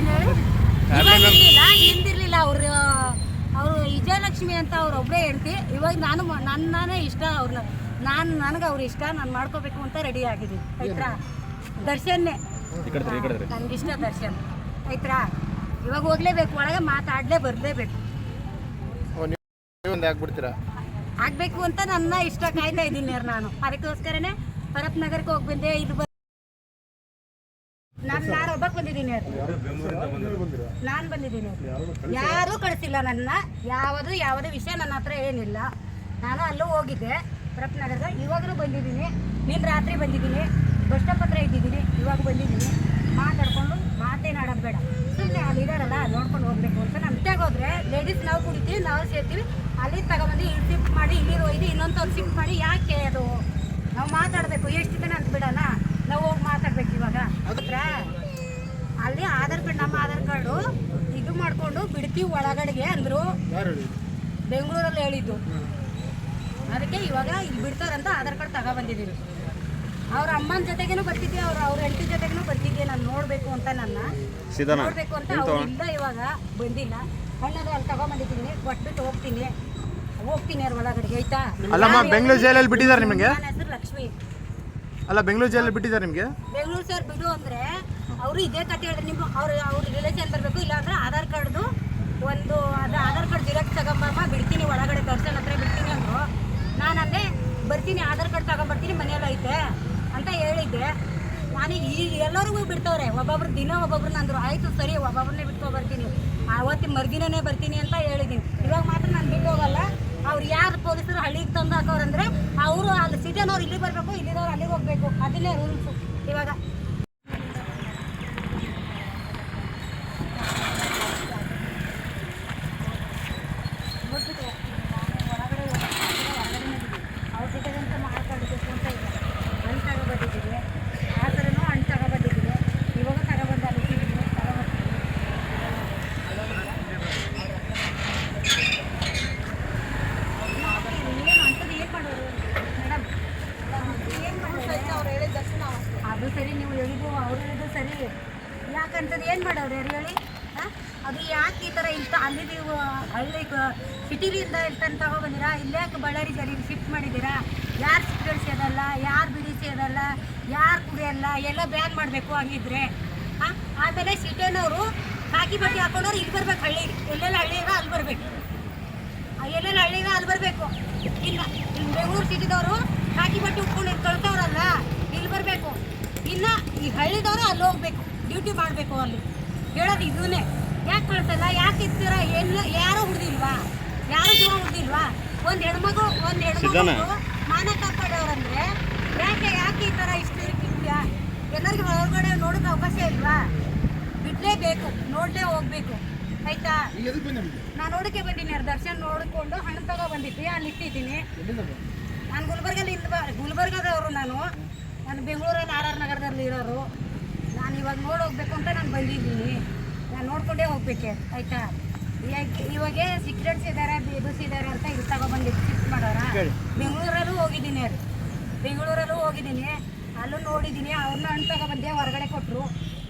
ಇರ್ಲಿಲ್ಲ ಹಿಂದಿರ್ಲಿಲ್ಲ. ಅವ್ರು ಅವರು ವಿಜಯಲಕ್ಷ್ಮಿ ಅಂತ ಅವ್ರ ಒಬ್ಬರೇ ಹೇಳ್ತಿ ಇವಾಗ ನಾನು ನನ್ನೇ ನನ್ನನೇ ಇಷ್ಟ ಅವ್ರನ್ನ ನಾನು ನನಗೆ ಅವ್ರು ಇಷ್ಟ ನಾನು ಮಾಡ್ಕೋಬೇಕು ಅಂತ ರೆಡಿ ಆಗಿದ್ದೀನಿ. ಆಯ್ತಾ ದರ್ಶನ್ನೇ. ನನಗಿಷ್ಟ ದರ್ಶನ್. ಆಯ್ತಾ ಇವಾಗ ಹೋಗ್ಲೇಬೇಕು ಒಳಗೆ ಮಾತಾಡಲೇ ಬರಲೇಬೇಕು. ಆಗ್ಬೇಕು ಅಂತ ನನ್ನ ಇಷ್ಟ ಕಾಯ್ತಾ ಇದ್ದೀನಿ ನಾನು. ಅದಕ್ಕೋಸ್ಕರನೇ ಭರತ್ ನಗರಕ್ಕೆ ಹೋಗ್ಬಂದೆ ಇದು ನಾನು ನಾನು ಒಬ್ಬಕ್ಕೆ ಬಂದಿದ್ದೀನಿ ನಾನು ಬಂದಿದ್ದೀನಿ. ಯಾರೂ ಕಳಿಸಿಲ್ಲ ನನ್ನ. ಯಾವುದು, ಯಾವುದೇ ವಿಷಯ ನನ್ನ ಹತ್ರ ಏನಿಲ್ಲ. ನಾನು ಅಲ್ಲೂ ಹೋಗಿದ್ದೆ. ಪ್ರಪ್ನಗರದ ಇವಾಗಲೂ ಬಂದಿದ್ದೀನಿ. ನಿನ್ನ ರಾತ್ರಿ ಬಂದಿದ್ದೀನಿ. ಬಸ್ ಸ್ಟಾಪ್ ಹತ್ರ ಇದ್ದಿದ್ದೀನಿ. ಇವಾಗ ಬಂದಿದ್ದೀನಿ. ಮಾತಾಡ್ಕೊಂಡು ಮಾತೇನಾಡೋದು ಬೇಡ. ಸುಮ್ಮನೆ ಅಲ್ಲಿ ಇದಾರಲ್ಲ ನೋಡ್ಕೊಂಡು ಹೋಗ್ಬೇಕು ಅಂತ. ನಮ್ಮ ಹೋದ್ರೆ ಲೇಡೀಸ್ ನಾವು ಕುಡಿತೀವಿ ನಾವು ಸೇರ್ತೀವಿ. ಅಲ್ಲಿ ತಗೊಂಬಂದು ಇಲ್ಲಿ ಶಿಫ್ಟ್ ಮಾಡಿ ಇಲ್ಲಿ ಒಯ್ದು ಇನ್ನೊಂದು ಶಿಫ್ಟ್ ಮಾಡಿ, ಯಾಕೆ ಅದು? ನಾವು ಮಾತಾಡಬೇಕು. ಎಷ್ಟು ದಿನ ಅಂತ ಬಿಡೋಣ ನಾವು ಹೋಗಿ ಮಾತಾಡ್ಬೇಕು ಇವಾಗ ಹತ್ರ ಅಲ್ಲಿ ಆಧಾರ್ ಕಾರ್ಡ್ ನಮ್ಮ ಆಧಾರ್ ಕಾರ್ಡು ಇದು ಮಾಡಿಕೊಂಡು ಬಿಡ್ತೀವಿ ಒಳಗಡೆಗೆ ಅಂದರು. ಬೆಂಗಳೂರಲ್ಲಿ ಹೇಳಿದ್ದು. ಅದಕ್ಕೆ ಇವಾಗ ಇಲ್ಲಿ ಬಿಡ್ತಾರಂತ ಆಧಾರ್ ಕಾರ್ಡ್ ತಗೊಬಂದಿದ್ದೀವಿ. ಅವ್ರ ಅಮ್ಮನ ಜೊತೆಗೇನು ಬರ್ತಿದ್ದೆ ಅವ್ರ ಅವ್ರ ಹೆಂಡತಿ ಜೊತೆಗೇನು ಬರ್ತಿದ್ದೆ ನಾನು ನೋಡಬೇಕು ಅಂತ ನನ್ನ. ನೋಡಬೇಕು ಅಂತ ಅವ್ರು ಇಲ್ಲ ಇವಾಗ ಬಂದಿಲ್ಲ. ಹಣ್ಣದು ಅಲ್ಲಿ ತಗೊಂಬಂದಿದ್ದೀನಿ. ಕೊಟ್ಬಿಟ್ಟು ಹೋಗ್ತೀನಿ. ಹೋಗ್ತೀನಿ ಅವ್ರ ಒಳಗಡೆಗೆ ಆಯ್ತಾ? ಅಲ್ಲಮ್ಮ ಬೆಂಗಳೂರು ಜೈಲಲ್ಲಿ ಬಿಟ್ಟಿದ್ದಾರೆ ನಿಮಗೆ? ನನ್ನ ಹೆಸರು ಲಕ್ಷ್ಮಿ. ಅಲ್ಲ ಬೆಂಗಳೂರು ಜೈಲಲ್ಲಿ ಬಿಟ್ಟಿದ್ದಾರೆ ನಿಮಗೆ? ಬೆಂಗಳೂರು ಸರ್ ಬಿಡು ಅಂದ್ರೆ ಅವರು ಇದೇ ಕತೆ ಹೇಳಿದ್ರೆ. ನಿಮ್ಮ ಅವ್ರ ಅವ್ರ ರಿಲೇಷನ್ ಬರಬೇಕು ಇಲ್ಲಾಂದ್ರೆ ಆಧಾರ್ ಕಾರ್ಡ್ದು ಒಂದು ಅದು ಆಧಾರ್ ಕಾರ್ಡ್ ಜಿರಾಕ್ಸ್ ತಗೊಂಬಮ್ಮ, ಬಿಡ್ತೀನಿ ಒಳಗಡೆ ದರ್ಶನ್ ಹತ್ರ ಬಿಡ್ತೀನಿ ಅಂದರು. ನಾನು ಅಂದೆ, ಬರ್ತೀನಿ, ಆಧಾರ್ ಕಾರ್ಡ್ ತಗೊಂಬರ್ತೀನಿ, ಮನೆಯಲ್ಲಿ ಐತೆ ಅಂತ ಹೇಳಿದ್ದೆ. ನಾನು ಈ ಎಲ್ಲರಿಗೂ ಬಿಡ್ತವ್ರೆ. ಒಬ್ಬೊಬ್ರು ದಿನ ಒಬ್ಬೊಬ್ರನ್ನ ಅಂದ್ರು ಆಯಿತು ಸರಿ, ಒಬ್ಬೊಬ್ರನ್ನೇ ಬಿಟ್ಕೊ ಬರ್ತೀನಿ ಆವತ್ತಿನ ಮರ್ದಿನೇ ಬರ್ತೀನಿ ಅಂತ ಹೇಳಿದ್ದೀನಿ. ಇವಾಗ ಮಾತ್ರ ನಾನು ಬಿಟ್ಟು ಹೋಗಲ್ಲ ಅವ್ರು ಯಾರು ಪೊಲೀಸರು ಹಳ್ಳಿಗೆ ತಂದು ಹಾಕೋರಂದ್ರೆ ಅವರು ಅಲ್ಲಿ ಸಿಟಿನವ್ರು ಇಲ್ಲಿ ಬರಬೇಕು, ಇಲ್ಲಿದವ್ರು ಅಲ್ಲಿಗೆ ಹೋಗಬೇಕು. ಅದನ್ನೇ ರೂಲ್ಸು ಇವಾಗ ನೋಡ್ಬಿಟ್ಟು ನಾನು ಒಳಗಡೆ ಹೊರಗಡೆ ಅವ್ರ ಜೊತೆಗಂತ ಮಾತಾಡಬೇಕು ಅಂತ ಇಲ್ಲ ಹಣ್ಣು ತಗೊಬಂದಿದ್ದೀನಿ ಆ ಥರನೂ ಹಣ್ಣು ತಗೊಬಂದಿದ್ದೀನಿ ಇವಾಗ ತಗೊಬಂದು ಅಲ್ಲಿ ತಗೊಬರ್ತೀನಿ ಏನು ಅಂಥದ್ದು ಏನು ಮಾಡೋರು ಮೇಡಮ್ ಏನು ಮಾಡೋರು ಅದು ಸರಿ ನೀವು ಹೇಳಿದ್ದು, ಅವ್ರು ಹೇಳಿದ್ದು ಸರಿ. ಯಾಕಂತದ್ದು ಏನು ಮಾಡೋರು ಯಾರು ಹೇಳಿ? ಅದು ಯಾಕೆ ಈ ಥರ ಇಂಥ ಅಲ್ಲಿ ನೀವು, ಹಳ್ಳಿ ಸಿಟಿಲಿಂದ ತಗೊಬಂದಿರಾ ಇಲ್ಲಿ ಯಾಕೆ ಬಳ್ಳಾರಿ ಸರಿ ಶಿಫ್ಟ್ ಮಾಡಿದ್ದೀರಾ? ಯಾರು ಸಿಗರೇಟ್ ಸೇದಲ್ಲ ಯಾರು ಬಿಡಿ ಸೇದಲ್ಲ ಯಾರು ಕುಡಿಯಲ್ಲ? ಎಲ್ಲ ಬ್ಯಾನ್ ಮಾಡಬೇಕು ಹಂಗಿದ್ರೆ. ಹಾಂ? ಆಮೇಲೆ ಸಿಟಿನವರು ಕಾಕಿ ಬಟ್ಟೆ ಹಾಕೊಂಡವ್ರು ಇಲ್ಲಿ ಬರ್ಬೇಕು ಹಳ್ಳಿ. ಎಲ್ಲೆಲ್ಲ ಹಳ್ಳಿ ಇರೋ ಅಲ್ಲಿ ಬರಬೇಕು. ಎಲ್ಲೆಲ್ಲ ಹಳ್ಳಿಗ ಅಲ್ಲಿ ಬರಬೇಕು. ಇಲ್ಲ ಇಲ್ಲಿ ಬೆಂಗಳೂರು ಸಿಟಿದವರು ಕಾಕಿ ಬಟ್ಟೆ ಉಟ್ಕೊಂಡು ಕಳ್ತವ್ರಲ್ಲ ಇಲ್ಲಿ ಬರಬೇಕು. ಇನ್ನು ಈ ಹಳ್ಳಿದವರು ಅಲ್ಲಿ ಹೋಗ್ಬೇಕು ಡ್ಯೂಟಿ ಮಾಡಬೇಕು ಅಲ್ಲಿ. ಹೇಳೋದು ಇದನ್ನೇ ಯಾಕೆ ಕಳ್ಸಲ್ಲ ಯಾಕೆ ಇರ್ತೀರ? ಎಲ್ಲ ಯಾರು ಹುಡ್ದಿಲ್ವಾ? ಯಾರು ಜೀವ ಹುಡ್ದಿಲ್ವಾ? ಒಂದು ಹೆಣ್ಮಗು ಒಂದು ಹೆಣ್ಮಗು ಮಾನ ಕಾಪಾಡೋರಂದ್ರೆ ಯಾಕೆ ಯಾಕೆ ಈ ಥರ ಇಷ್ಟು ಇರ್ತಿದ್ಯಾ ಎಲ್ಲರಿಗೂ ಹೊರಗಡೆ ನೋಡೋಕೆ ಅವಕಾಶ ಇಲ್ವಾ? ಬಿಡಲೇಬೇಕು ನೋಡಲೇ ಹೋಗ್ಬೇಕು. ಆಯ್ತಾ? ಈಗ ಎದಕ್ಕೆ ಬಂದೆ ನಾನು ನೋಡಕ್ಕೆ ಬಂದೀನಿ ಅವ್ರ ದರ್ಶನ್ ನೋಡಿಕೊಂಡು ಹಣ ತಗೋ ಬಂದಿದ್ದೆ ಅಲ್ಲಿ ಇಟ್ಟಿದ್ದೀನಿ. ನಾನು ಗುಲ್ಬರ್ಗಲ್ಲಿ ಇಲ್ವಾ? ಗುಲ್ಬರ್ಗದವರು ನಾನು. ನಾನು ಬೆಂಗಳೂರಲ್ಲಿ ಆರ್ ಆರ್ ನಗರದಲ್ಲಿ ಇರೋರು ನಾನು ಇವಾಗ ನೋಡಿ ಹೋಗ್ಬೇಕು ಅಂತ ನಾನು ಬಂದಿದ್ದೀನಿ. ನಾನು ನೋಡ್ಕೊಂಡೇ ಹೋಗ್ಬೇಕೆ ಆಯಿತಾ? ಇವಾಗೆ ಸಿಕ್ರೆಟ್ಸ್ ಇದ್ದಾರೆ ಬೇಬಸ್ ಇದ್ದಾರೆ ಅಂತ ಇಲ್ಲಿ ತಗೊಬಂದು ಶಿಫ್ಟ್ ಮಾಡೋರ? ಬೆಂಗಳೂರಲ್ಲೂ ಹೋಗಿದ್ದೀನಿ ಅವರು. ಬೆಂಗಳೂರಲ್ಲೂ ಹೋಗಿದ್ದೀನಿ. ಅಲ್ಲೂ ನೋಡಿದ್ದೀನಿ ಅವ್ರನ್ನ ಹಣ್ಣು ತಗೊಬಂದೆ ಹೊರಗಡೆ ಕೊಟ್ಟರು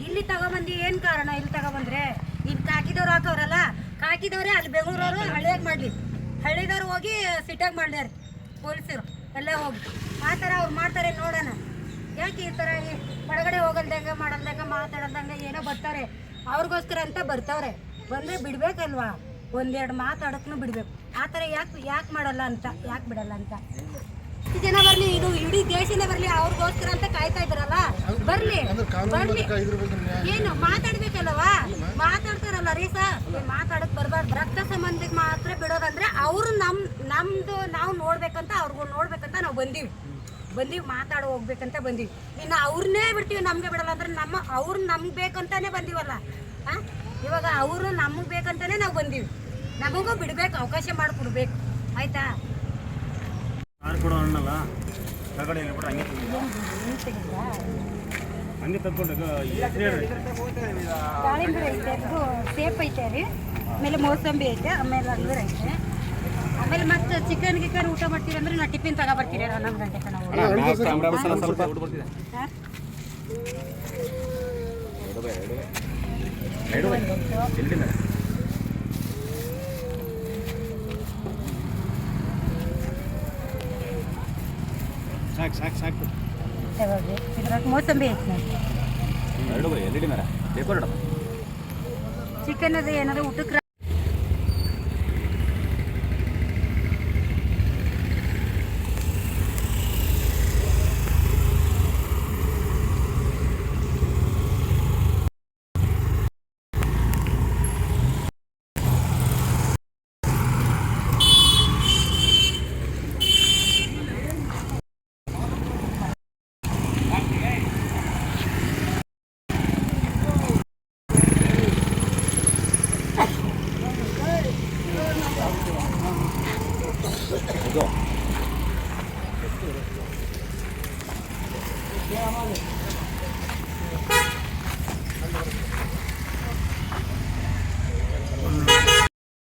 ಇಲ್ಲಿ ತಗೊಬಂದು ಏನು ಕಾರಣ? ಇಲ್ಲಿ ತಗೊಬಂದ್ರೆ ಇಲ್ಲಿ ಕಾಕಿದವ್ರು ಹಾಕೋರಲ್ಲ ಕಾಕಿದವ್ರೆ ಅಲ್ಲಿ ಬೆಂಗಳೂರವರು ಹಳ್ಳಿಯಾಗ ಮಾಡಲಿ ಹಳ್ಳಿದವ್ರು ಹೋಗಿ ಸಿಟ್ಟಾಗಿ ಮಾಡ್ದಾರೆ ಪೊಲೀಸರು. ಎಲ್ಲ ಹೋಗಿ. ಆ ಥರ ಅವ್ರು ಮಾಡ್ತಾರೆ ನೋಡೋಣ. ಯಾಕೆ ಈ ಥರ ಈ ಒಳಗಡೆ ಹೋಗಲ್ದಂಗೆ ಮಾಡಲ್ದಂಗೆ ಮಾತಾಡಲ್ದಂಗೆ ಏನೋ ಬರ್ತಾರೆ. ಅವ್ರಿಗೋಸ್ಕರ ಅಂತ ಬರ್ತಾವ್ರೆ. ಬಂದರೆ ಬಿಡ್ಬೇಕಲ್ವಾ? ಒಂದೆರಡು ಮಾತಾಡೋಕ್ಕೂ ಬಿಡಬೇಕು. ಆ ಥರ ಯಾಕೆ ಯಾಕೆ ಮಾಡಲ್ಲ ಅಂತ ಯಾಕೆ ಬಿಡಲ್ಲ ಅಂತ? ಜನ ಬರಲಿ ಇದು ಇಡೀ ದೇಶನೇ ಬರಲಿ ಅವ್ರಿಗೋಸ್ಕರ ಅಂತ ಕಾಯ್ತಾ ಇದ್ದಾರಲ್ಲ? ಬರ್ಲಿ ಬರ್ಲಿ. ಏನು ಮಾತಾಡ್ಬೇಕಲ್ವಾ? ಮಾತಾಡ್ತಾರಲ್ಲ ರೀ ಸರ್ ಮಾತಾಡಕ್ ಬರ್ಬಾರ್ದು. ರಕ್ತ ಸಂಬಂಧಕ್ಕೆ ಮಾತ್ರ ಬಿಡೋದಂದ್ರೆ ಅವರು ನಮ್ ನಮ್ದು ನಾವು ನೋಡ್ಬೇಕಂತ ಅವ್ರಿಗೂ ನೋಡ್ಬೇಕಂತ ನಾವು ಬಂದೀವಿ. ಬಂದೀವಿ ಮಾತಾಡ ಹೋಗ್ಬೇಕಂತ ಬಂದೀವಿ. ಇನ್ನು ಅವ್ರನ್ನೇ ಬಿಡ್ತೀವಿ ನಮಗೆ ಬಿಡಲ್ಲ. ಅಂದ್ರೆ ನಮ್ಮ ಅವ್ರು ನಮ್ಗೆ ಬೇಕಂತಾನೆ ಬಂದೀವಲ್ಲ? ಹಾಂ ಇವಾಗ ಅವರು ನಮಗೆ ಬೇಕಂತಾನೆ ನಾವು ಬಂದೀವಿ. ನಮಗೂ ಬಿಡಬೇಕು ಅವಕಾಶ ಮಾಡಿಕೊಡ್ಬೇಕು. ಆಯ್ತಾ? ಯಾರು ಕೊಡೋ ಬಿಡು ಹಂಗೆ? ಹಂಗೆ ತಗೊಂಡು ದಾಳಿಂಬೆ ಐತೆ ಸೇಪ್ ಐತೆ ರೀ. ಆಮೇಲೆ ಮೋಸಂಬಿ ಐತೆ ಆಮೇಲೆ ಅಂಗೂರ ಐತೆ. ಆಮೇಲೆ ಮತ್ತೆ ಚಿಕನ್ ಗಿಕನ್ ಊಟ ಮಾಡ್ತೀರಿ ಅಂದ್ರೆ ನಾ ಟಿಫಿನ್ ಹನ್ನೊಂದು ಸ್ವಲ್ಪ ಹಾ? ಸಾಕು ಸಾಕು ಸಾಕು. ಇದ್ರಾಗ ಮೋಸಂಬಿ ಐತೆ. ಚಿಕನ್ ಅದು ಏನಾದ್ರು ಊಟಕ್ಕೆ Yeah, I'm on it.